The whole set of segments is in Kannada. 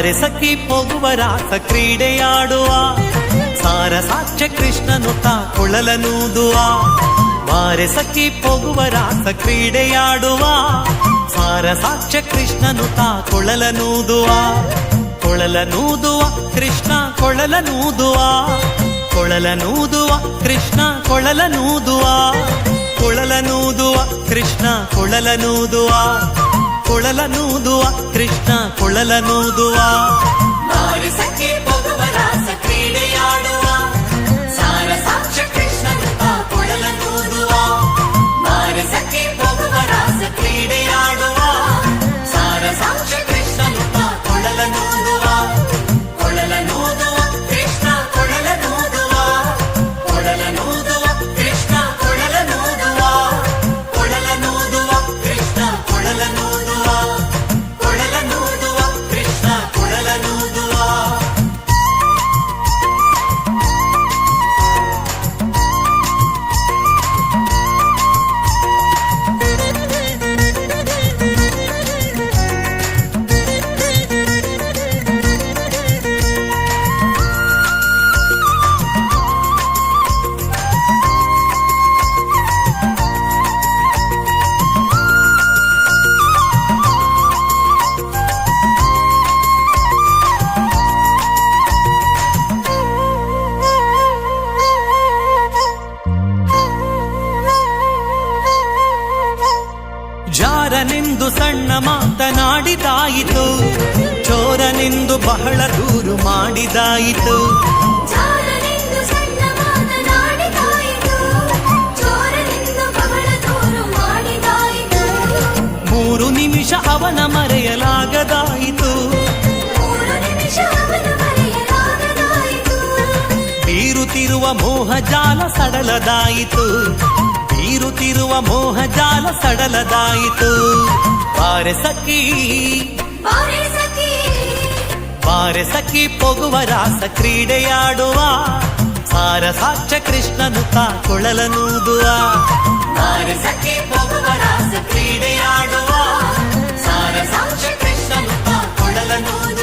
ಬಾರೆ ಸಖಿ ಹೋಗುವ ರಾಸ ಕ್ರೀಡೆಯಾಡುವ ಸಾರ ಸಾಕ್ಷ್ಯ ಕೃಷ್ಣನು ತಾ ಕೊಳಲನೂದುವ. ಬಾರೆ ಸಖಿ ಹೋಗುವ ರಾಸ ಕ್ರೀಡೆಯಾಡುವ ಸಾರ ಸಾಕ್ಷ್ಯ ಕೃಷ್ಣನು ತಾ ಕೊಳಲನೂದುವ. ಕೊಳಲನೂದುವ ಕೃಷ್ಣ ಕೊಳಲನೂದುವ. ಕೊಳಲನೂದುವ ಕೃಷ್ಣ ಕೊಳಲನೂದುವ. ಕೊಳಲನೂದುವ ಕೃಷ್ಣ ಕೊಳಲನೂದುವ. ಕೊಳಲನೂದುವ ಕೃಷ್ಣ ಕೊಳಲನೂದುವ ಬಾರಿ ಚೋರನೆಂದು ಸಣ್ಣ ಮಾತನಾಡಿದಾಯಿತು. ಚೋರನೆಂದು ಬಹಳ ದೂರು ಮಾಡಿದಾಯಿತು. ಮೂರು ನಿಮಿಷ ಅವನ ಮರೆಯಲಾಗದಾಯಿತು. ಮೂರು ನಿಮಿಷ ಅವನ ಮರೆಯಲಾಗದಾಯಿತು. ಬೀರುತ್ತಿರುವ ಮೋಹ ಜಾಲ ಸಡಲದಾಯಿತು. ಬೀರುತ್ತಿರುವ ಮೋಹ ಜಾಲ ಸಡಲದಾಯಿತು. ಬಾರೆ ಸಖಿ. ಬಾರೆ ಸಖಿ. ಬಾರೆ ಸಖಿ ಪೊಗುವ ರಾಸ ಕ್ರೀಡೆಯಾಡುವ. ಸಾರ ಸಾಕ್ಷ್ಯ ಕೃಷ್ಣನು ತಾ ಕೊಳಲನೂದುವ. ಬಾರೆ ಸಖಿ ಪೊಗುವ ರಾಸ ಕ್ರೀಡೆಯಾಡುವ. ಸಾರ ಸಾಕ್ಷ್ಯ ಕೃಷ್ಣನು ತಾ ಕೊಳಲನೂದುವ ಕೊಳಲನೂದುವ.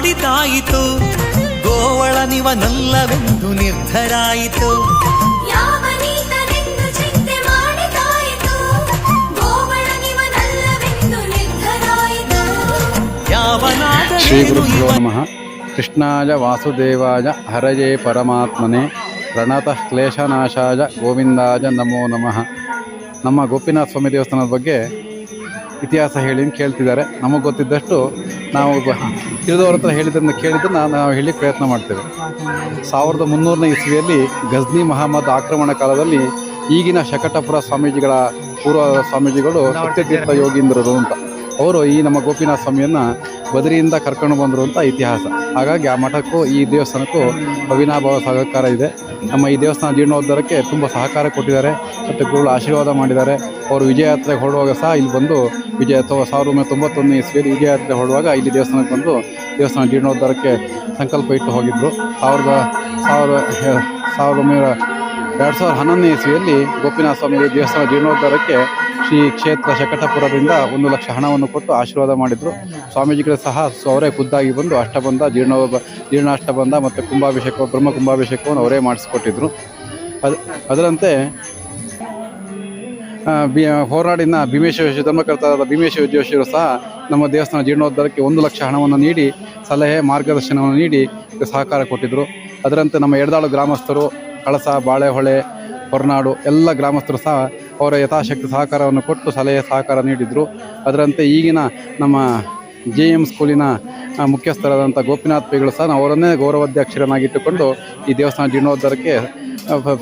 ಮಾಡಿದಾಯಿತು ಗೋವಳ ನಿವನಲ್ಲವೆಂದು ನಿರ್ಧರಾಯಿತು. ಶ್ರೀಗುರುಭ್ಯೋ ನಮಃ. ಕೃಷ್ಣಾಯ ವಾಸುದೇವಾಯ ಹರಯೇ ಪರಮಾತ್ಮನೆ. ಪ್ರಣತಃ ಕ್ಲೇಶನಾಶಾಯ ಗೋವಿಂದಾಯ ನಮೋ ನಮಃ. ನಮ್ಮ ಗೋಪಿನಾಥ ಸ್ವಾಮಿ ದೇವಸ್ಥಾನದ ಬಗ್ಗೆ ಇತಿಹಾಸ ಹೇಳಿ ಕೇಳ್ತಿದ್ದಾರೆ. ನಮಗೆ ಗೊತ್ತಿದ್ದಷ್ಟು ನಾವು ತಿಳಿದವ್ರ ಹತ್ರ ಹೇಳಿದ್ದನ್ನು ಕೇಳಿದ್ದನ್ನು ನಾವು ಹೇಳಿ ಪ್ರಯತ್ನ ಮಾಡ್ತೇವೆ. ಸಾವಿರದ ಮುನ್ನೂರನೇ ಇಸ್ವಿಯಲ್ಲಿ ಗಜ್ನಿ ಮಹಮ್ಮದ್ ಆಕ್ರಮಣ ಕಾಲದಲ್ಲಿ ಈಗಿನ ಶಕಟಪುರ ಸ್ವಾಮೀಜಿಗಳ ಪೂರ್ವ ಸ್ವಾಮೀಜಿಗಳು ಸತ್ಯತೀರ್ಥ ಯೋಗೀಂದ್ರರು ಅಂತ. ಅವರು ಈ ನಮ್ಮ ಗೋಪಿನಾಥ ಸ್ವಾಮಿಯನ್ನು ಬದರಿಯಿಂದ ಕರ್ಕೊಂಡು ಬಂದರು ಅಂತ ಇತಿಹಾಸ. ಹಾಗಾಗಿ ಆ ಮಠಕ್ಕೂ ಈ ದೇವಸ್ಥಾನಕ್ಕೂ ಅವಿನಾಭಾವ ಸಹಕಾರ ಇದೆ. ನಮ್ಮ ಈ ದೇವಸ್ಥಾನ ಜೀರ್ಣೋದ್ಧಾರಕ್ಕೆ ತುಂಬ ಸಹಕಾರ ಕೊಟ್ಟಿದ್ದಾರೆ ಮತ್ತು ಗುರುಗಳು ಆಶೀರ್ವಾದ ಮಾಡಿದ್ದಾರೆ. ಅವರು ವಿಜಯಯಾತ್ರೆಗೆ ಹೊರಡುವಾಗ ಸಹ ಇಲ್ಲಿ ಬಂದು ವಿಜಯ ಅಥವಾ ಸಾವಿರದ ಒಂಬೈನೂರ ತೊಂಬತ್ತೊಂದನೇ ಇಸ್ವಿಯಲ್ಲಿ ವಿಜಯಯಾತ್ರೆ ಹೊರಡುವಾಗ ಇಲ್ಲಿ ದೇವಸ್ಥಾನಕ್ಕೆ ಬಂದು ದೇವಸ್ಥಾನ ಜೀರ್ಣೋದ್ಧಾರಕ್ಕೆ ಸಂಕಲ್ಪ ಇಟ್ಟು ಹೋಗಿದ್ದರು ಸಾವಿರದ, ಸಾವಿರ, ಸಾವಿರದ ಒಂಬೈನೂರ ಎರಡು ಸಾವಿರದ ಹನ್ನೊಂದನೇ ಇಸ್ವಿಯಲ್ಲಿ ಗೋಪಿನಾಥ ಸ್ವಾಮಿ ದೇವಸ್ಥಾನ ಜೀರ್ಣೋದ್ಧಾರಕ್ಕೆ ಶ್ರೀ ಕ್ಷೇತ್ರ ಶಕಟಪುರದಿಂದ ಒಂದು ಲಕ್ಷ ಹಣವನ್ನು ಕೊಟ್ಟು ಆಶೀರ್ವಾದ ಮಾಡಿದರು. ಸ್ವಾಮೀಜಿಗಳು ಸಹ ಅವರೇ ಖುದ್ದಾಗಿ ಬಂದು ಅಷ್ಟಬಂಧ, ಜೀರ್ಣ ಜೀರ್ಣಾಷ್ಟಬಂಧ ಮತ್ತು ಕುಂಭಾಭಿಷೇಕ, ಬ್ರಹ್ಮ ಕುಂಭಾಭಿಷೇಕವನ್ನು ಅವರೇ ಮಾಡಿಸಿಕೊಟ್ಟಿದ್ರು. ಅದು ಅದರಂತೆ ಬಿ ಹೋರಾಡಿನ ಭೀಮೇಶ್ವರ ಧರ್ಮಕರ್ತರಾದ ಭೀಮೇಶ್ವರ ಜೋಶಿಯವರು ಸಹ ನಮ್ಮ ದೇವಸ್ಥಾನ ಜೀರ್ಣೋದ್ಧಾರಕ್ಕೆ ಒಂದು ಲಕ್ಷ ಹಣವನ್ನು ನೀಡಿ, ಸಲಹೆ, ಮಾರ್ಗದರ್ಶನವನ್ನು ನೀಡಿ ಸಹಕಾರ ಕೊಟ್ಟಿದ್ದರು ಅದರಂತೆ ನಮ್ಮ ಎಡದಾಳು ಗ್ರಾಮಸ್ಥರು ಕಳಸ, ಬಾಳೆಹೊಳೆ, ಹೊರನಾಡು ಎಲ್ಲ ಗ್ರಾಮಸ್ಥರು ಸಹ ಅವರ ಯಥಾಶಕ್ತಿ ಸಹಕಾರವನ್ನು ಕೊಟ್ಟು ಸಲಹೆ ಸಹಕಾರ ನೀಡಿದರು. ಅದರಂತೆ ಈಗಿನ ನಮ್ಮ ಜೆ ಎಂ ಸ್ಕೂಲಿನ ಮುಖ್ಯಸ್ಥರಾದಂಥ ಗೋಪಿನಾಥ್ ಪೈಗಳು ಸಹ ಅವರನ್ನೇ ಗೌರವಾಧ್ಯಕ್ಷರನ್ನಾಗಿಟ್ಟುಕೊಂಡು ಈ ದೇವಸ್ಥಾನ ಜೀರ್ಣೋದ್ಧಾರಕ್ಕೆ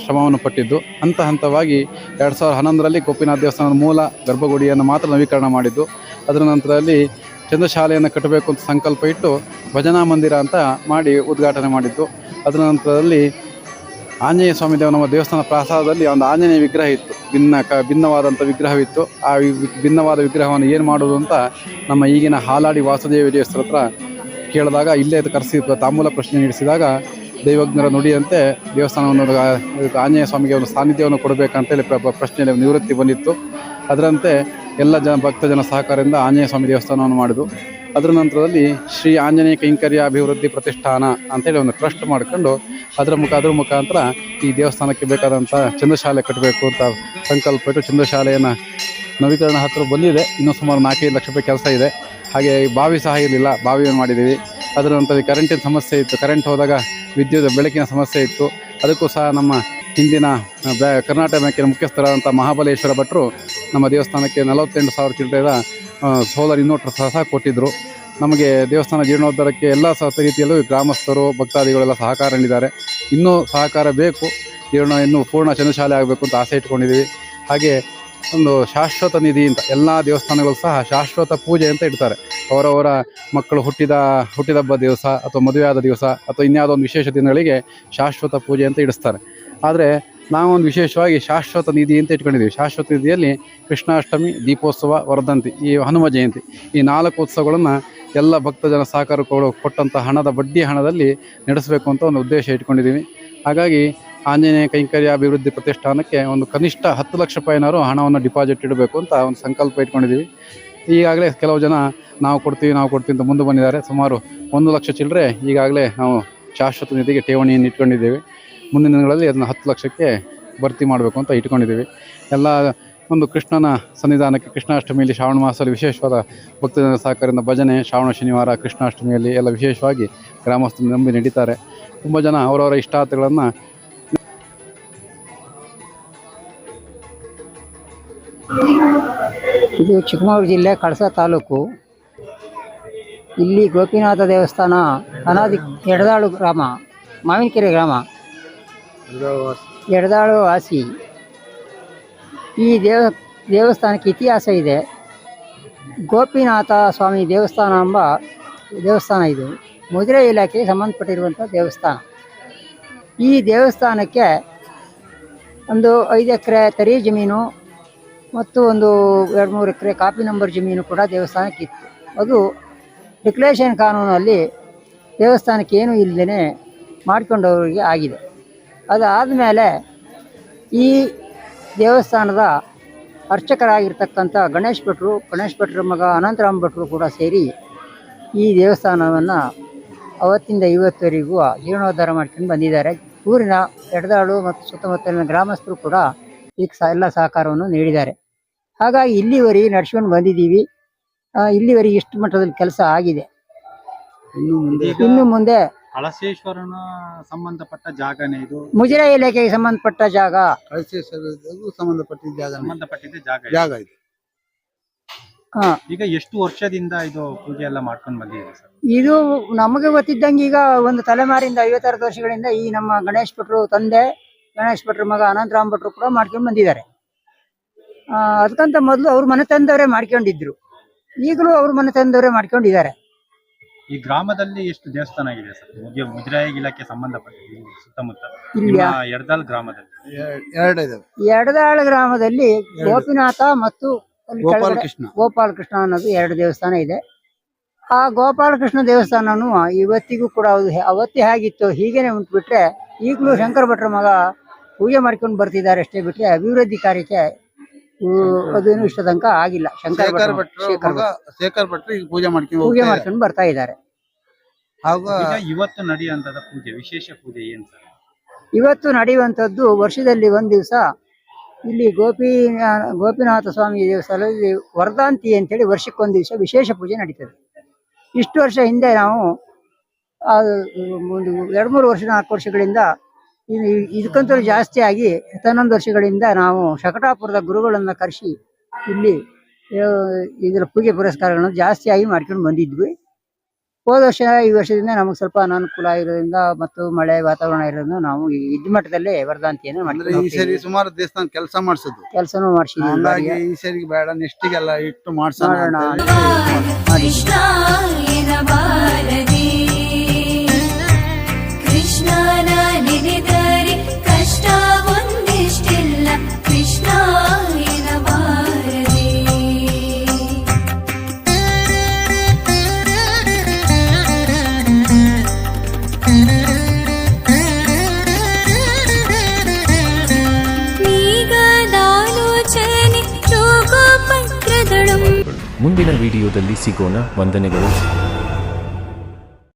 ಶ್ರಮವನ್ನು ಪಟ್ಟಿದ್ದು. ಹಂತ ಹಂತವಾಗಿ ಎರಡು ಸಾವಿರದ ಹನ್ನೊಂದರಲ್ಲಿ ಗೋಪಿನಾಥ ದೇವಸ್ಥಾನದ ಮೂಲ ಗರ್ಭಗುಡಿಯನ್ನು ಮಾತ್ರ ನವೀಕರಣ ಮಾಡಿದ್ದು. ಅದರ ನಂತರದಲ್ಲಿ ಚಂದ್ರಶಾಲೆಯನ್ನು ಕಟ್ಟಬೇಕು ಅಂತ ಸಂಕಲ್ಪ ಇಟ್ಟು ಭಜನಾ ಮಂದಿರ ಅಂತ ಮಾಡಿ ಉದ್ಘಾಟನೆ ಮಾಡಿದ್ದು. ಅದರ ನಂತರದಲ್ಲಿ ಆಂಜನೇಯ ಸ್ವಾಮಿ ದೇವ ನಮ್ಮ ದೇವಸ್ಥಾನ ಪ್ರಸಾದದಲ್ಲಿ ಒಂದು ಆಂಜನೇಯ ವಿಗ್ರಹ ಇತ್ತು. ಭಿನ್ನ ಕ, ಭಿನ್ನವಾದಂಥ ವಿಗ್ರಹವಿತ್ತು. ಆ ಭಿನ್ನವಾದ ವಿಗ್ರಹವನ್ನು ಏನು ಮಾಡೋದು ಅಂತ ನಮ್ಮ ಈಗಿನ ಹಾಲಾಡಿ ವಾಸುದೇವ ದೇವಸ್ಥರ ಹತ್ರ ಕೇಳಿದಾಗ ಇಲ್ಲೇ ಕರೆಸಿ ತಾಮೂಲ ಪ್ರಶ್ನೆ ನಡೆಸಿದಾಗ ದೈವಜ್ಞರ ನುಡಿಯಂತೆ ದೇವಸ್ಥಾನವನ್ನು ಆಂಜನೇಯ ಸ್ವಾಮಿಗೆ ಒಂದು ಸಾನ್ನಿಧ್ಯವನ್ನು ಕೊಡಬೇಕಂತೇಳಿ ಪ್ರ- ಪ್ರ- ಪ್ರಶ್ನೆಯಲ್ಲಿ ನಿವೃತ್ತಿ ಬಂದಿತ್ತು. ಅದರಂತೆ ಎಲ್ಲ ಜನ ಭಕ್ತ ಜನ ಸಹಕಾರದಿಂದ ಆಂಜನೇಯ ಸ್ವಾಮಿ ದೇವಸ್ಥಾನವನ್ನು ಮಾಡಿದ್ದು ಅದರ ನಂತರದಲ್ಲಿ ಶ್ರೀ ಆಂಜನೇಯ ಕೈಂಕರ್ಯ ಅಭಿವೃದ್ಧಿ ಪ್ರತಿಷ್ಠಾನ ಅಂತೇಳಿ ಒಂದು ಟ್ರಸ್ಟ್ ಮಾಡಿಕೊಂಡು ಅದರ ಮುಖ ಅದರ ಮುಖಾಂತರ ಈ ದೇವಸ್ಥಾನಕ್ಕೆ ಬೇಕಾದಂಥ ಚಂದ್ರಶಾಲೆ ಕಟ್ಟಬೇಕು ಅಂತ ಸಂಕಲ್ಪ ಇಟ್ಟು ಚಂದ್ರಶಾಲೆಯನ್ನು ನವೀಕರಣ ಹತ್ತಿರ ಬಂದಿದೆ. ಇನ್ನೂ ಸುಮಾರು ನಾಲ್ಕೈದು ಲಕ್ಷ ರೂಪಾಯಿ ಕೆಲಸ ಇದೆ. ಹಾಗೆ ಈ ಬಾವಿ ಸಹ ಇರಲಿಲ್ಲ. ಬಾವಿಯನ್ನು ಮಾಡಿದ್ದೀವಿ. ಅದರ ನಂತರ ಕರೆಂಟಿನ ಸಮಸ್ಯೆ ಇತ್ತು. ಕರೆಂಟ್ ಹೋದಾಗ ವಿದ್ಯುತ್ ಬೆಳಕಿನ ಸಮಸ್ಯೆ ಇತ್ತು. ಅದಕ್ಕೂ ಸಹ ನಮ್ಮ ಹಿಂದಿನ ಕರ್ನಾಟಕ ಬ್ಯಾಂಕಿನ ಮುಖ್ಯಸ್ಥರಾದಂಥ ಮಹಾಬಲೇಶ್ವರ ಭಟ್ರು ನಮ್ಮ ದೇವಸ್ಥಾನಕ್ಕೆ ನಲವತ್ತೆಂಟು ಸಾವಿರ ಚಿಲ್ಲರೆದ ಸೋಲಾರ್ ಇನ್ವರ್ಟರ್ ಸಹ ಕೊಟ್ಟಿದ್ದರು ನಮಗೆ ದೇವಸ್ಥಾನ ಜೀರ್ಣೋದ್ಧಾರಕ್ಕೆ ಎಲ್ಲ ಸಹ ರೀತಿಯಲ್ಲೂ ಗ್ರಾಮಸ್ಥರು, ಭಕ್ತಾದಿಗಳೆಲ್ಲ ಸಹಕಾರ ನೀಡಿದ್ದಾರೆ ಇನ್ನೂ ಸಹಕಾರ ಬೇಕು. ಜೀರ್ಣ ಇನ್ನೂ ಪೂರ್ಣ ಚಂದ್ರಶಾಲೆ ಆಗಬೇಕು ಅಂತ ಆಸೆ ಇಟ್ಕೊಂಡಿದ್ದೀವಿ. ಹಾಗೆ ಒಂದು ಶಾಶ್ವತ ನಿಧಿ ಅಂತ ಎಲ್ಲ ದೇವಸ್ಥಾನಗಳು ಸಹ ಶಾಶ್ವತ ಪೂಜೆ ಅಂತ ಇಡ್ತಾರೆ. ಅವರವರ ಮಕ್ಕಳು ಹುಟ್ಟಿದ, ಹುಟ್ಟಿದಬ್ಬ ದಿವಸ ಅಥವಾ ಮದುವೆಯಾದ ದಿವಸ ಅಥವಾ ಇನ್ಯಾವುದೋ ಒಂದು ವಿಶೇಷ ದಿನಗಳಿಗೆ ಶಾಶ್ವತ ಪೂಜೆ ಅಂತ ಇಡಿಸ್ತಾರೆ. ಆದರೆ ನಾವೊಂದು ವಿಶೇಷವಾಗಿ ಶಾಶ್ವತ ನಿಧಿ ಅಂತ ಇಟ್ಕೊಂಡಿದ್ದೀವಿ. ಶಾಶ್ವತ ನಿಧಿಯಲ್ಲಿ ಕೃಷ್ಣಾಷ್ಟಮಿ, ದೀಪೋತ್ಸವ ವರ್ಧಂತಿ ಈ ಹನುಮ ಜಯಂತಿ. ಈ ನಾಲ್ಕು ಉತ್ಸವಗಳನ್ನು ಎಲ್ಲ ಭಕ್ತಜನ ಸಹಕಾರಗಳು ಕೊಟ್ಟಂಥ ಹಣದ ಬಡ್ಡಿ ಹಣದಲ್ಲಿ ನಡೆಸಬೇಕು ಅಂತ ಒಂದು ಉದ್ದೇಶ ಇಟ್ಕೊಂಡಿದ್ದೀವಿ. ಹಾಗಾಗಿ ಆಂಜನೇಯ ಕೈಂಕರ್ಯ ಅಭಿವೃದ್ಧಿ ಪ್ರತಿಷ್ಠಾನಕ್ಕೆ ಒಂದು ಕನಿಷ್ಠ ಹತ್ತು ಲಕ್ಷ ರೂಪಾಯಿನಾರು ಹಣವನ್ನು ಡಿಪಾಸಿಟ್ ಇಡಬೇಕು ಅಂತ ಒಂದು ಸಂಕಲ್ಪ ಇಟ್ಕೊಂಡಿದ್ದೀವಿ. ಈಗಾಗಲೇ ಕೆಲವು ಜನ ನಾವು ಕೊಡ್ತೀವಿ ನಾವು ಕೊಡ್ತೀವಿ ಅಂತ ಮುಂದೆ ಬಂದಿದ್ದಾರೆ. ಸುಮಾರು ಒಂದು ಲಕ್ಷ ಚಿಲ್ಲರೆ ಈಗಾಗಲೇ ನಾವು ಶಾಶ್ವತ ನಿಧಿಗೆ ಠೇವಣಿಯನ್ನು ಇಟ್ಕೊಂಡಿದ್ದೀವಿ. ಮುಂದಿನ ದಿನಗಳಲ್ಲಿ ಅದನ್ನು ಹತ್ತು ಲಕ್ಷಕ್ಕೆ ಭರ್ತಿ ಮಾಡಬೇಕು ಅಂತ ಇಟ್ಕೊಂಡಿದ್ದೀವಿ. ಎಲ್ಲ ಒಂದು ಕೃಷ್ಣನ ಸನ್ನಿಧಾನಕ್ಕೆ ಕೃಷ್ಣಾಷ್ಟಮಿಯಲ್ಲಿ ಶ್ರಾವಣ ಮಾಸದಲ್ಲಿ ವಿಶೇಷವಾದ ಭಕ್ತಜನ ಸಹಕಾರದಿಂದ ಭಜನೆ, ಶ್ರಾವಣ ಶನಿವಾರ, ಕೃಷ್ಣಾಷ್ಟಮಿಯಲ್ಲಿ ಎಲ್ಲ ವಿಶೇಷವಾಗಿ ಗ್ರಾಮಸ್ಥರು ನಂಬಿ ನಡೀತಾರೆ. ತುಂಬ ಜನ ಅವರವರ ಇಷ್ಟಾರ್ಥಗಳನ್ನು ಇದು ಚಿಕ್ಕಮಗಳೂರು ಜಿಲ್ಲೆ ಕಳಸ ತಾಲೂಕು. ಇಲ್ಲಿ ಗೋಪಿನಾಥ ದೇವಸ್ಥಾನ ಅನಾದಿ ಎಡದಾಳು ಗ್ರಾಮ, ಮಾವಿನಕೆರೆ ಗ್ರಾಮ. ಎಡದಾಳು ವಾಸಿ. ಈ ದೇವ, ದೇವಸ್ಥಾನಕ್ಕೆ ಇತಿಹಾಸ ಇದೆ. ಗೋಪಿನಾಥ ಸ್ವಾಮಿ ದೇವಸ್ಥಾನ ಎಂಬ ದೇವಸ್ಥಾನ ಇದು. ಮುದ್ರೆ ಇಲಾಖೆಗೆ ಸಂಬಂಧಪಟ್ಟಿರುವಂಥ ದೇವಸ್ಥಾನ. ಈ ದೇವಸ್ಥಾನಕ್ಕೆ ಒಂದು ಐದು ಎಕರೆ ತರಿ ಜಮೀನು ಮತ್ತು ಒಂದು ಎರಡು ಮೂರು ಎಕರೆ ಕಾಪಿ ನಂಬರ್ ಜಮೀನು ಕೂಡ ದೇವಸ್ಥಾನಕ್ಕೆ ಇತ್ತು. ಅದು ಡಿಕ್ಲೇಷನ್ ಕಾನೂನಲ್ಲಿ ದೇವಸ್ಥಾನಕ್ಕೆ ಏನೂ ಇಲ್ಲದೇ ಮಾಡಿಕೊಂಡವರಿಗೆ ಆಗಿದೆ. ಅದಾದಮೇಲೆ ಈ ದೇವಸ್ಥಾನದ ಅರ್ಚಕರಾಗಿರ್ತಕ್ಕಂಥ ಗಣೇಶ್ ಭಟ್ರು ಗಣೇಶ್ ಭಟ್ರ ಮಗ ಅನಂತರಾಮ್ ಭಟ್ರು ಕೂಡ ಸೇರಿ ಈ ದೇವಸ್ಥಾನವನ್ನು ಅವತ್ತಿಂದ ಇವತ್ತುವರೆಗೂ ಜೀರ್ಣೋದ್ಧಾರ ಮಾಡ್ಕೊಂಡು ಬಂದಿದ್ದಾರೆ. ಊರಿನ ಎಡದಾಳು ಮತ್ತು ಸುತ್ತಮುತ್ತಲಿನ ಗ್ರಾಮಸ್ಥರು ಕೂಡ ಈಗ ಎಲ್ಲ ಸಹಕಾರವನ್ನು ನೀಡಿದ್ದಾರೆ. ಹಾಗಾಗಿ ಇಲ್ಲಿವರೆಗೆ ನಡ್ಸ್ಕೊಂಡು ಬಂದಿದ್ದೀವಿ. ಇಲ್ಲಿವರೆಗೆ ಇಷ್ಟು ಮಟ್ಟದಲ್ಲಿ ಕೆಲಸ ಆಗಿದೆ. ಇನ್ನು ಮುಂದೆ ಕಳಸೇಶ್ವರನ ಸಂಬಂಧಪಟ್ಟ ಜಾಗನೇ ಇದು? ಮುಜರಾ ಇಲಾಖೆಗೆ ಸಂಬಂಧಪಟ್ಟ ಜಾಗ? ಕಳಸೇಶ್ವರಕ್ಕೂ ಸಂಬಂಧಪಟ್ಟಿದ್ದ ಜಾಗ ಸಂಬಂಧಪಟ್ಟಿದ್ದ ಜಾಗ ಇದು. ಜಾಗ ಇದು. ಆ, ಈಗ ಎಷ್ಟು ವರ್ಷದಿಂದ ಇದು ಪೂಜೆ ಎಲ್ಲ ಮಾಡ್ಕೊಂಡು ಬಂದಿದೆ ಸರ್? ಇದು ನಮಗೆ ಗೊತ್ತಿದ್ದಂಗೆ ಈಗ ಒಂದು ತಲೆಮಾರಿಂದ ಐವತ್ತಾರು ವರ್ಷಗಳಿಂದ ಈ ನಮ್ಮ ಗಣೇಶ್ ಭಟ್ರು ತಂದೆ ಗಣೇಶ್ ಭಟ್ರ ಮಗ ಅನಂತರಾಮ್ ಭಟ್ರು ಕೂಡ ಮಾಡ್ಕೊಂಡು ಬಂದಿದ್ದಾರೆ. ಆ, ಅದಕ್ಕಂತ ಮೊದಲು ಅವ್ರ ಮನೆ ತಂದವರೇ ಮಾಡ್ಕೊಂಡಿದ್ರು. ಈಗಲೂ ಅವ್ರ ಮನೆ ತಂದವರೇ ಮಾಡ್ಕೊಂಡಿದ್ದಾರೆ. ಈ ಗ್ರಾಮದಲ್ಲಿ ಎಷ್ಟು ದೇವಸ್ಥಾನ ಇದೆ ಸರ್? ಮುಜೆ ಮುಜರಾಯಿ ಇಲಾಖೆ ಸಂಬಂಧಪಟ್ಟ ಈ ಸುತ್ತಮುತ್ತ. ನಿಮ್ಮ ಯರ್ದಾಲ್ ಗ್ರಾಮದಲ್ಲಿ. ಎರಡು ಇದಾವೆ ಎಡದಾಳ ಗ್ರಾಮದಲ್ಲಿ ಗೋಪಿನಾಥ ಮತ್ತು ಅಲ್ಲಿ ಕೆಳಗಡೆ ಗೋಪಾಲಕೃಷ್ಣ ಗೋಪಾಲಕೃಷ್ಣ ಅನ್ನೋದು ಎರಡು ದೇವಸ್ಥಾನ ಇದೆ. ಆ ಗೋಪಾಲಕೃಷ್ಣ ದೇವಸ್ಥಾನನು ಇವತ್ತಿಗೂ ಕೂಡ ಅದು ಹೆ- ಅವತ್ತೇ ಹೇಗಿತ್ತು ಹೀಗೇನೆ ಉಂಟು ಬಿಟ್ರೆ ಈಗಲೂ ಶಂಕರ ಭಟ್ರ ಮಗ ಪೂಜೆ ಮಾಡ್ಕೊಂಡು ಬರ್ತಿದ್ದಾರೆ ಅಷ್ಟೇ ಬಿಟ್ರೆ ಅಭಿವೃದ್ಧಿ ಕಾರ್ಯಕ್ಕೆ ಊ- ಅದೇನು ಇಷ್ಟ ತನಕ ಆಗಿಲ್ಲ. ಶಂಕರ ಶೇಖರ್ ಭಟ್ರ ಭಟ್ರು ಶೇಖರ್ ಮಗ ಶೇಖರ್ ಭಟ್ರು ಈಗ ಪೂಜೆ ಮಾಡ್ಕೊಂಡು ಪೂಜೆ ಹೋಗ್ತಾ ಇದ್ದಾರೆ. ಮಾಡ್ಕೊಂಡು ಬರ್ತಾ ಇದ್ದಾರೆ. ಆಗ ಈಗ ಇವತ್ತು ನಡೆಯುವಂತದ ಪೂಜೆ ವಿಶೇಷ ಪೂಜೆ ಏನ್ ಸರ್? ಇವತ್ತು ನಡೆಯುವಂಥದ್ದು ವರ್ಷದಲ್ಲಿ ಒಂದು ದಿವಸ ಇಲ್ಲಿ ಗೋಪಿ ಗೋಪಿನಾಥ ಸ್ವಾಮಿ ದೇವಸ್ಥಾನದಲ್ಲಿ ವರ್ಧಾಂತಿ ಅಂತೇಳಿ ವರ್ಷಕ್ಕೊಂದು ದಿವಸ ವಿಶೇಷ ಪೂಜೆ ನಡೀತದೆ. ಇಷ್ಟು ವರ್ಷ ಹಿಂದೆ ನಾವು ಆ, ಒಂದು ಎರಡು ಮೂರು ವರ್ಷ ನಾಲ್ಕು ವರ್ಷಗಳಿಂದ ಇದಕ್ಕಂತೂ ಜಾಸ್ತಿ ಆಗಿ ಹನ್ನೊಂದು ವರ್ಷಗಳಿಂದ ನಾವು ಶಕಟಾಪುರದ ಗುರುಗಳನ್ನು ಕರೆಸಿ ಇಲ್ಲಿ ಇದರ ಪೂಜೆ ಪುರಸ್ಕಾರಗಳನ್ನು ಜಾಸ್ತಿಯಾಗಿ ಮಾಡ್ಕೊಂಡು ಬಂದಿದ್ವಿ. ಹೋದ ವರ್ಷ ಈ ವರ್ಷದಿಂದ ನಮಗೆ ಸ್ವಲ್ಪ ಅನಾನುಕೂಲ ಇರೋದ್ರಿಂದ ಮತ್ತು ಮಳೆ ವಾತಾವರಣ ಇರೋದ್ರಿಂದ ನಾವು ಈ ಇದ್ ಮಟ್ಟದಲ್ಲೇ ವರದಾಂತಿಯನ್ನು ಸರಿ ಸುಮಾರು ದೇವಸ್ಥಾನ ಕೆಲಸ ಮಾಡಿಸಿದ್ದು ಕೆಲಸನೂ ಮಾಡಿಸಿದ್ವಿ ಹಂಗಾಗಿ ಈ ಸರಿ ಬೇಡ ನೆಕ್ಸ್ಟಿಗೆಲ್ಲ ಇಟ್ಟು ಮಾಡ್ಸೋಣ ವಿಡಿಯೋದಲ್ಲಿ ಸಿಗೋಣ. ವಂದನೆಗಳು.